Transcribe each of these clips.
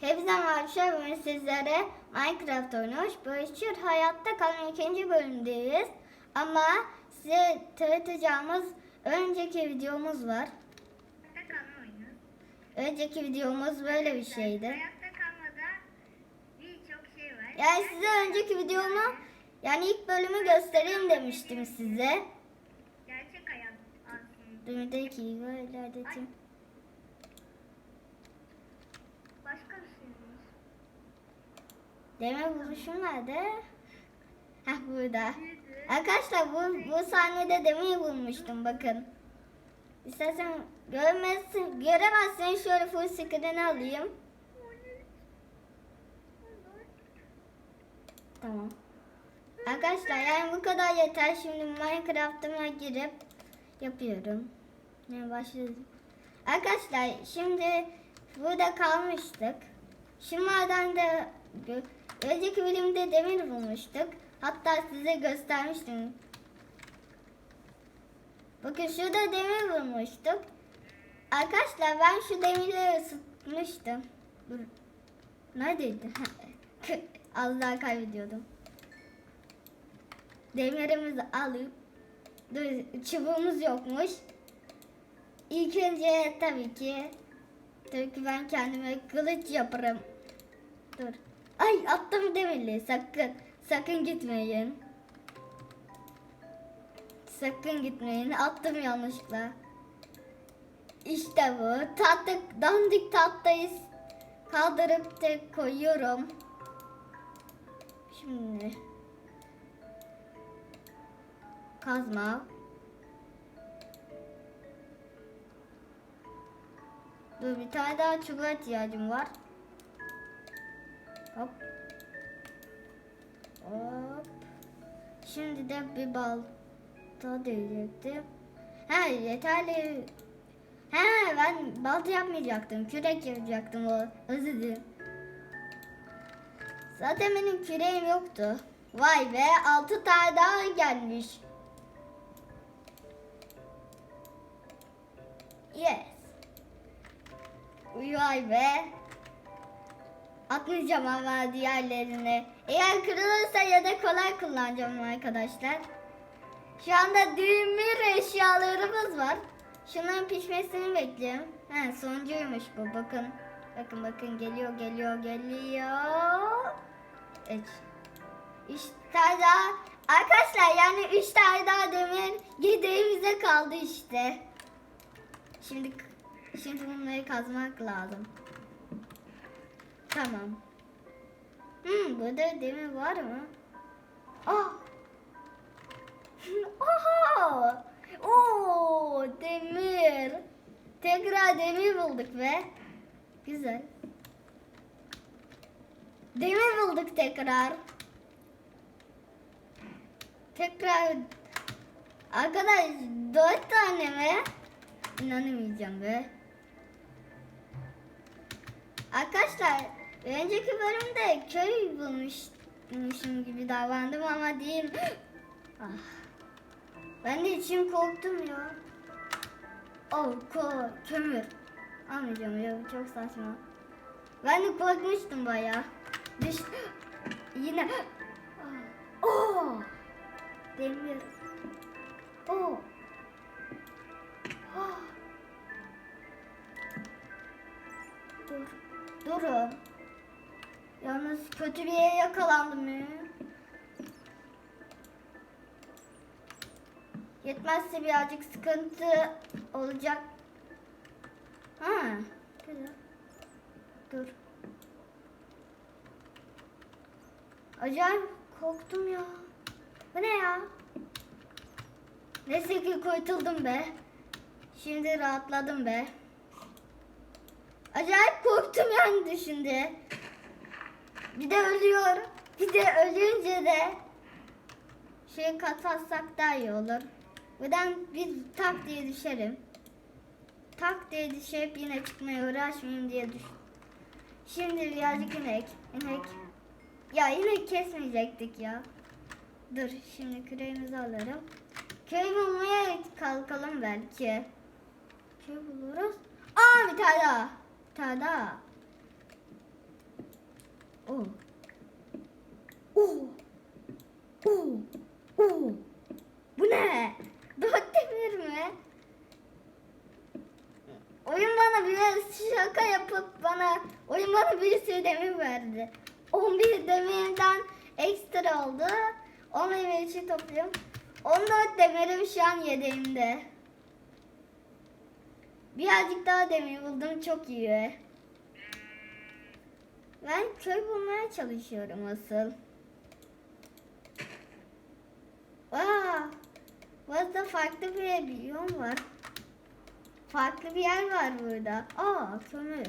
Hepinize merhaba bugün sizlere Minecraft oynuyoruz. Barışçıl Hayatta Kalan ikinci bölümdeyiz. Ama size tanıtacağımız önceki videomuz var. Önceki videomuz böyle bir şeydi. Hayatta kalmada birçok şey var. Yani size önceki videomu yani ilk bölümü göstereyim demiştim size. Gerçek hayat aslında. Dur bir dakika ilerleteyim. Başka bir şey mi? Demir buluşum nerede? Heh burada. Arkadaşlar bu, bu sahnede demir bulmuştum bakın. İstersen görmezsin, göremezsen şöyle full screen'i alayım. Tamam. Arkadaşlar yani bu kadar yeter. Şimdi Minecraft'ıma girip yapıyorum. Ne başladım. Arkadaşlar şimdi burada kalmıştık. Şu madende gö- önceki bölümde demir bulmuştuk. Hatta size göstermiştim. Bakın şurada demir bulmuştuk. Arkadaşlar ben şu demirleri ısıtmıştım. Dur. Neredeydi? Az daha kaybediyordum. Demirimizi alıp dur çubuğumuz yokmuş. İlk önce tabii ki tabii ki ben kendime kılıç yaparım. Dur. Ay attım demirli sakın. Sakın gitmeyin. Sakın gitmeyin. Attım yanlışlıkla. İşte bu. Tatlı, dandik tatlıyı kaldırıp da koyuyorum. Şimdi kazma. Dur bir tane daha çubuğa ihtiyacım var. Hop. Hop. Şimdi de bir balta diyecektim. Ha yeterli. He ben balta yapmayacaktım. Kürek yapacaktım o. Özür dilerim. Zaten benim küreğim yoktu. Vay be altı tane daha gelmiş. Yes. Vay be. Atmayacağım ama diğerlerini. Eğer kırılırsa ya da kolay kullanacağım arkadaşlar. Şu anda demir eşyalarımız var. Şunların pişmesini bekliyorum. He sonuncuymuş bu bakın. Bakın bakın geliyor geliyor geliyor. Evet. Üç tane daha. Arkadaşlar yani üç tane daha demir yedeğimize kaldı işte. Şimdi şimdi bunları kazmak lazım. Tamam. Hmm, burada demir var mı? Ah! Oha! Oo, demir. Tekrar demir bulduk be. Güzel. Demir bulduk tekrar. Tekrar. Arkadaş dört tane mi? İnanamayacağım be. Arkadaşlar önceki bölümde köy bulmuşmuşum gibi davrandım ama değil. ah. Ben de içim korktum ya. Oh ko kömür. Almayacağım ya çok saçma. Ben de korkmuştum bayağı. Düş yine. Oh demir. Oh. Oh. Dur. Durun. Yalnız kötü bir yere yakalandım ya. Yetmezse birazcık sıkıntı olacak. Ha, güzel. Dur. Acayip korktum ya. Bu ne ya? Neyse ki kurtuldum be. Şimdi rahatladım be. Acayip korktum yani düşünde. Bir de ölüyor. Bir de ölünce de şey katlatsak daha iyi olur. Buradan bir tak diye düşerim. Tak diye düşüp yine çıkmaya uğraşmayayım diye düş. Şimdi birazcık inek. İnek. Ya inek kesmeyecektik ya. Dur şimdi küreğimizi alırım. Köy bulmaya kalkalım belki. Köy buluruz. Aa bir tane daha. Bir tane daha. Oh. Oh. Oh. Oh. Bu ne? Dört demir mi? Oyun bana biraz şaka yapıp bana oyun bana bir sürü demir verdi. 11 demirden ekstra oldu. 10 demir için topluyorum. 14 demirim şu an yedeğimde. Birazcık daha demir buldum çok iyi. Ben köy bulmaya çalışıyorum asıl. Aa, burada farklı bir biyom var. Farklı bir yer var burada. Aa, kömür.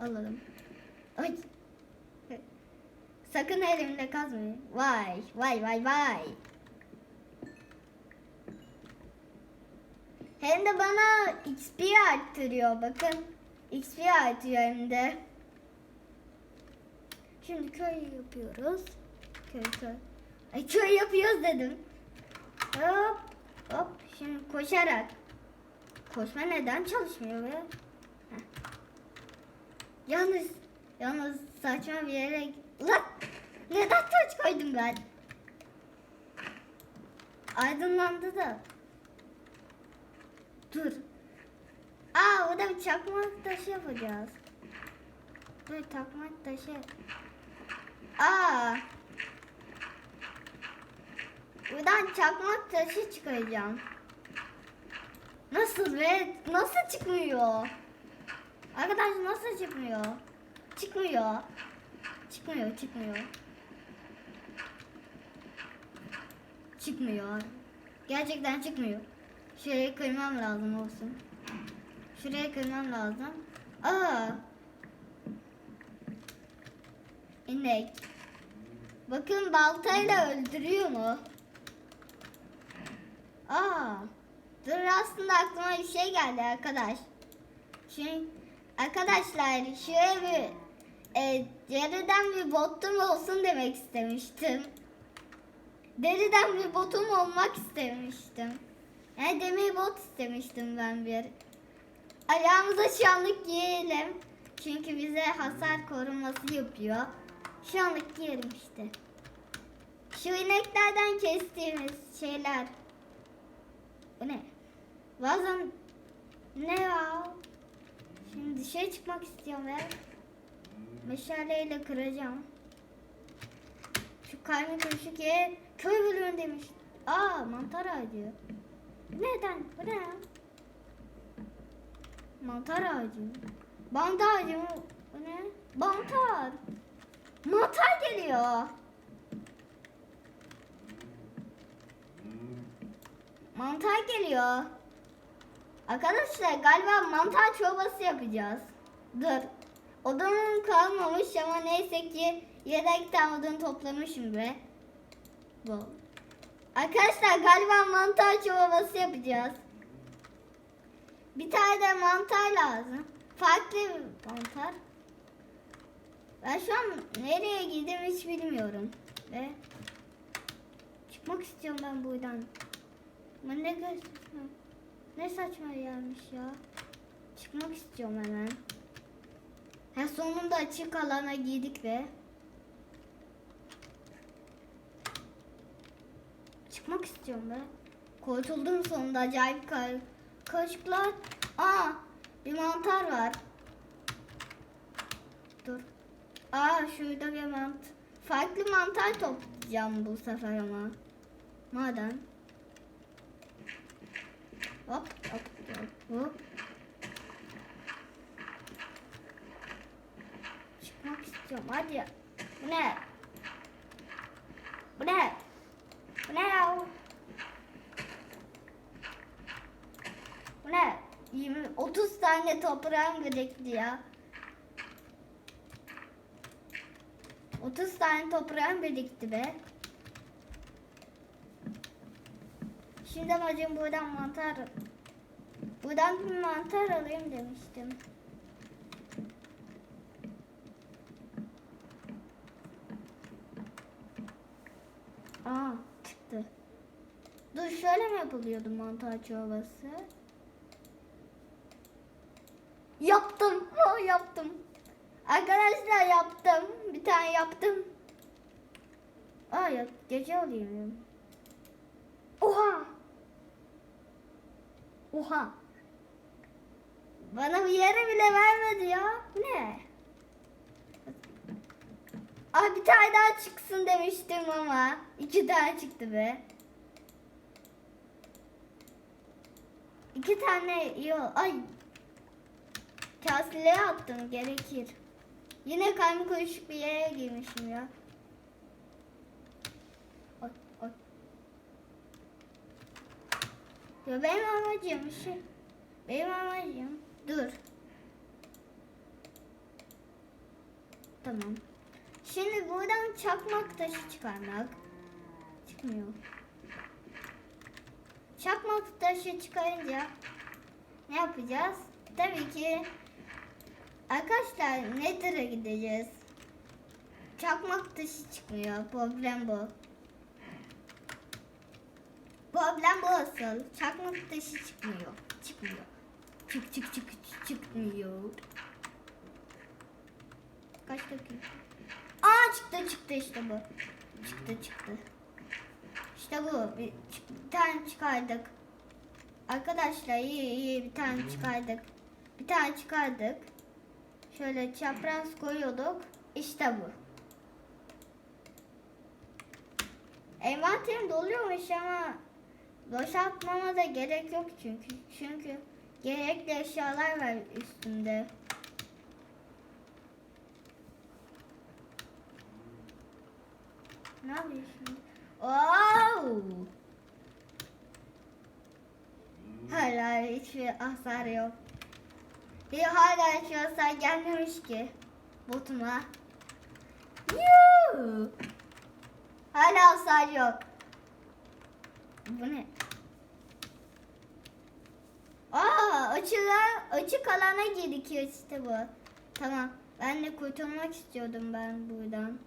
Alalım. Ay. Sakın elimle kazmayın. Vay, vay, vay, vay. Hem de bana XP arttırıyor. Bakın. XP artıyor hem de. Şimdi köy yapıyoruz. Köy köy. Ay köy yapıyoruz dedim. Hop hop. Şimdi koşarak. Koşma neden çalışmıyor be? Heh. Yalnız yalnız saçma bir yere Lan! Neden taç koydum ben? Aydınlandı da. Dur. Aa o da bir çakmak taşı yapacağız. Dur çakmak taşı. Aa. Buradan çakmak taşı çıkaracağım. Nasıl be? Nasıl çıkmıyor? Arkadaş nasıl çıkmıyor? Çıkmıyor. Çıkmıyor, çıkmıyor. Çıkmıyor. Gerçekten çıkmıyor. Şuraya kırmam lazım olsun. Şuraya kırmam lazım. Aa. İnek. Bakın baltayla öldürüyor mu? Aa. Dur aslında aklıma bir şey geldi arkadaş. Şimdi arkadaşlar şöyle bir e, deriden bir botum olsun demek istemiştim. Deriden bir botum olmak istemiştim. Yani demir bot istemiştim ben bir. Ayağımıza şanlık giyelim. Çünkü bize hasar koruması yapıyor. Şanlık giyelim işte. Şu ineklerden kestiğimiz şeyler. Bu ne? Bazen ne ya? Şimdi dışarı çıkmak istiyorum ve meşaleyle kıracağım. Şu karnı karışık yer köy bölümü demiş. Aa mantar ağacı. Neden? Bu ne ya? Mantar ağacı. Bant ağacı mı? Bu ne? Mantar. Mantar geliyor. Mantar geliyor. Arkadaşlar galiba mantar çorbası yapacağız. Dur. Odamın kalmamış ama neyse ki yedek tane toplamışım be. Bu. Arkadaşlar galiba mantar çorbası yapacağız. Bir tane de mantar lazım. Farklı bir mantar. Ben şu an nereye gideyim hiç bilmiyorum. Ve çıkmak istiyorum ben buradan. Ama ne saçma. Ne saçma yermiş ya. Çıkmak istiyorum hemen. Ha sonunda açık alana girdik ve çıkmak istiyorum be. Kurtuldum sonunda acayip kar kaşıklar. Aa bir mantar var. Dur. Aa şurada bir mantar. Farklı mantar toplayacağım bu sefer ama. Maden. Hop hop hop hop. Çıkmak istiyorum hadi. Bu ne? Bu ne? Bu ne ya? Bu ne? 20, 30 tane toprağım gerekli ya. 30 tane toprağım birikti be. Şimdi amacım buradan mantar buradan bir mantar alayım demiştim. Aa çıktı. Dur şöyle mi yapılıyordu mantar çorbası? Yaptım. Yaptım. Arkadaşlar yaptım. Tane yaptım. Aa ya gece alayım. Oha. Oha. Bana bir yere bile vermedi ya. Ne? Ay bir tane daha çıksın demiştim ama. iki tane çıktı be. İki tane ol- Ay. Kasileye attım gerekir. Yine kalbi karışık bir yere girmişim ya. Oy, oy. Ya benim amacım şey. Benim amacım. Dur. Tamam. Şimdi buradan çakmak taşı çıkarmak. Çıkmıyor. Çakmak taşı çıkarınca ne yapacağız? Tabii ki arkadaşlar Nether'a gideceğiz. Çakmak taşı çıkmıyor. Problem bu. Problem bu asıl. Çakmak taşı çıkmıyor. Çıkmıyor. Çık çık çık çık- çıkmıyor. Kaç dakika? Aa çıktı çıktı işte bu. Çıktı çıktı. İşte bu. Bir, bir tane çıkardık. Arkadaşlar iyi iyi bir tane çıkardık. Bir tane çıkardık. Şöyle çapraz koyuyorduk. İşte bu. Envanterim doluyormuş ama boşaltmama da gerek yok çünkü. Çünkü gerekli eşyalar var üstünde. Ne yapıyorsun? Wow! Hala hiçbir hasar yok. Bir hala hasar gelmemiş ki botuma. Yuuu! Hala hasar yok. Bu ne? Aa, açık, açık alana ya işte bu. Tamam. Ben de kurtulmak istiyordum ben buradan.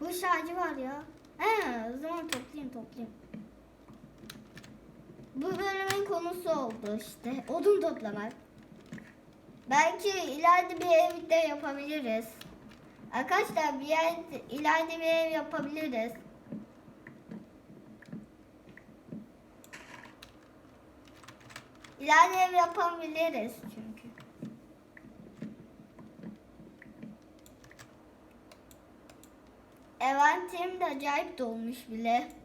Bu şarjı var ya. He, o zaman toplayayım toplayayım. Bu bölümün konusu oldu işte. Odun toplamak. Belki ileride bir ev de yapabiliriz. Arkadaşlar bir yer, ileride bir ev yapabiliriz. İleride ev yapabiliriz çünkü. Eventim de acayip dolmuş bile.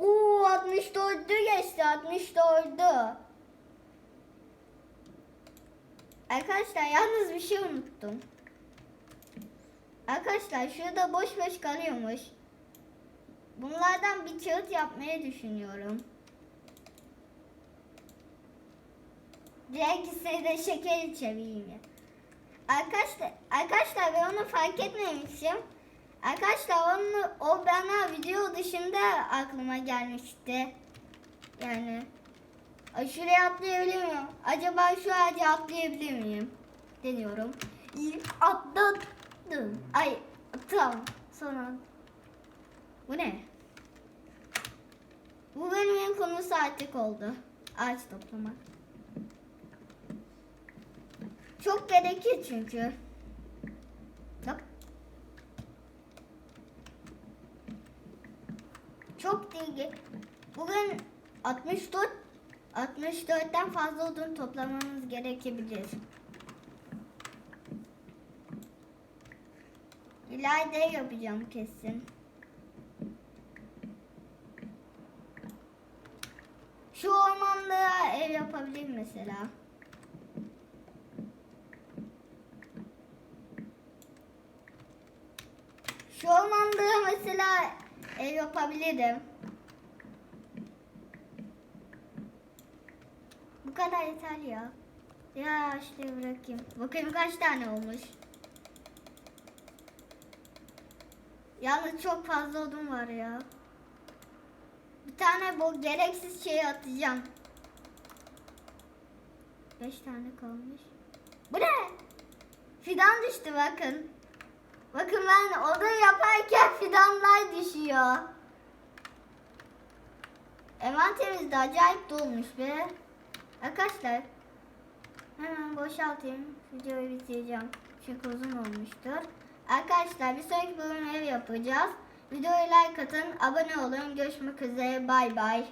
Oo 64'ü geçti 64'ü. Arkadaşlar yalnız bir şey unuttum. Arkadaşlar şurada boş boş kalıyormuş. Bunlardan bir kağıt yapmayı düşünüyorum. Diğer de şeker içebileyim. Arkadaşlar, arkadaşlar ben onu fark etmemişim. Arkadaşlar onu, o bana video dışında aklıma gelmişti. Yani Ay, şuraya atlayabilir miyim? Acaba şu ağaca atlayabilir miyim? Deniyorum. Atladım. Ay tamam. Sonra. Bu ne? Bu bölümün konusu artık oldu. Ağaç toplamak. Çok gerekir çünkü. Çok değil. Bugün 64 64'ten fazla odun toplamamız gerekebilir. İleride yapacağım kesin. Şu ormanda ev yapabilirim mesela. Şu ormanda mesela ev yapabilirim. Bu kadar yeterli ya. Ya işte bırakayım. Bakayım kaç tane olmuş. Yalnız çok fazla odun var ya. Bir tane bu gereksiz şeyi atacağım. Beş tane kalmış. Bu ne? Fidan düştü bakın. Bakın ben oda yaparken fidanlar düşüyor. Envanterimiz de acayip dolmuş be. Arkadaşlar. Hemen boşaltayım. Videoyu bitireceğim. Çünkü uzun olmuştur. Arkadaşlar bir sonraki bölüm ev yapacağız. Videoya like atın, abone olun. Görüşmek üzere. Bay bay.